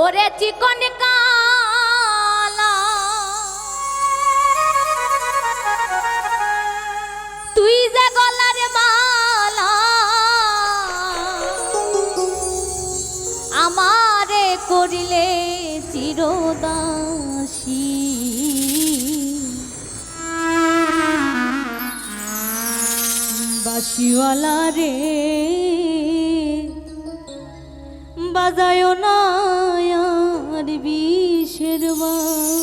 ওরে চিকন কালা। তুই যে গলার মালা আমারে করিলে চিরদাসী। বাসিওয়ালা রে। বাজায় না আর বিষের বাঁশি।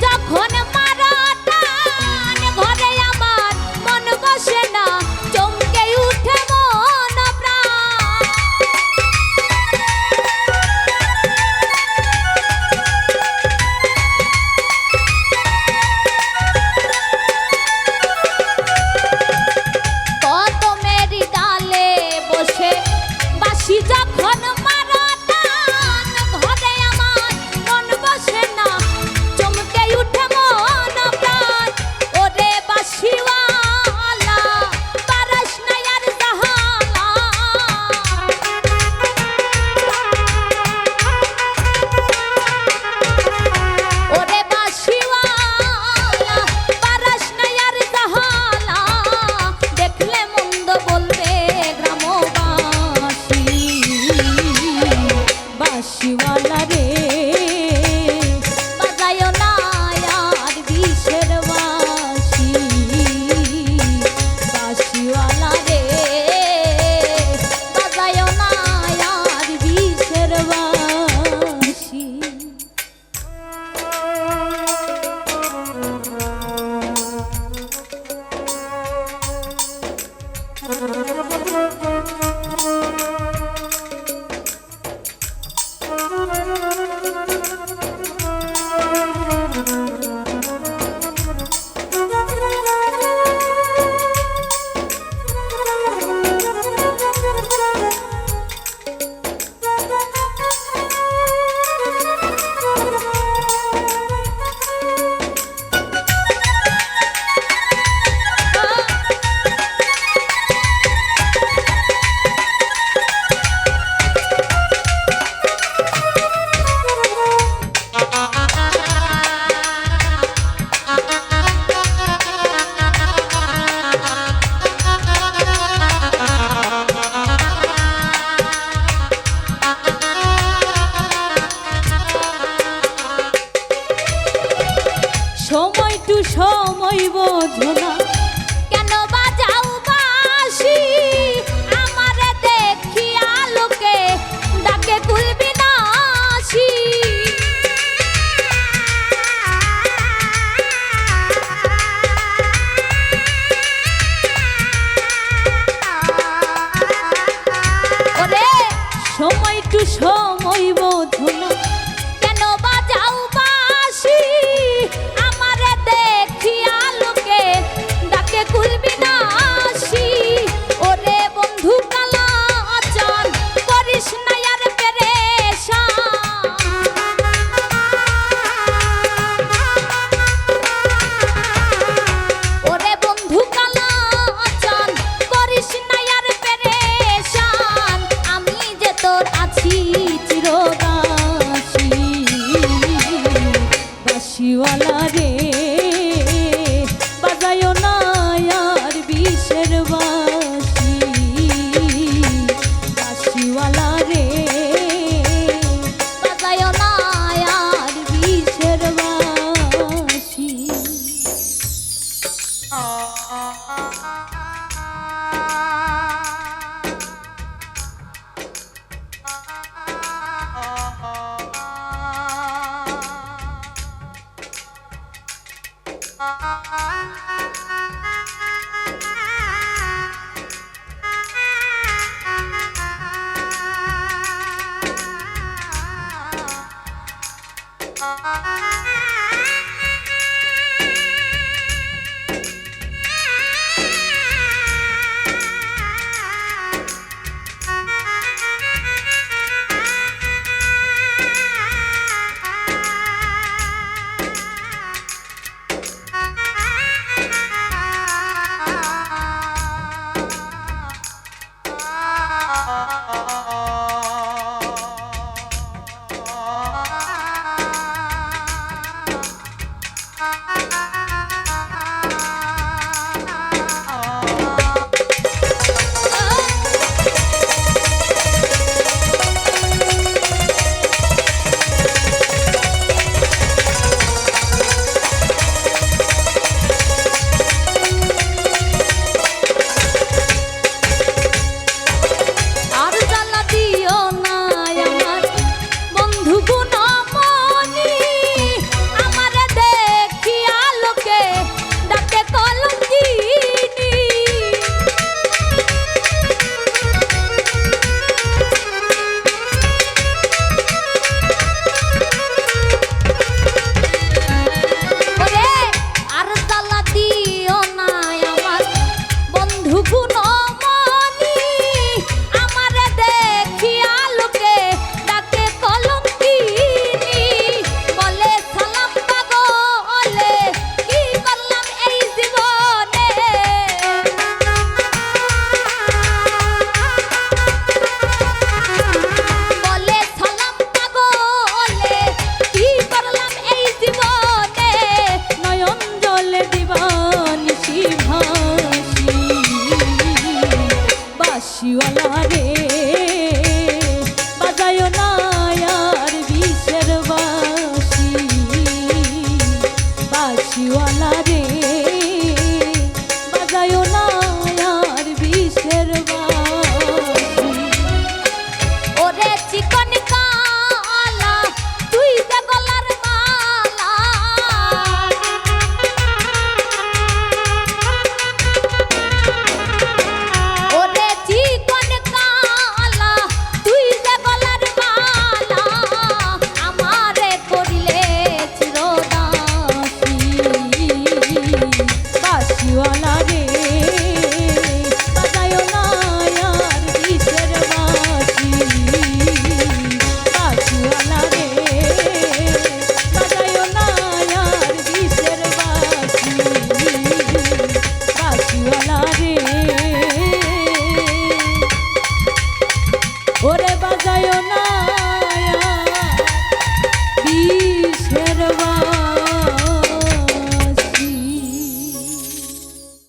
যখন সময় একটু সময় বোঝো দাসীওয়ালা রে।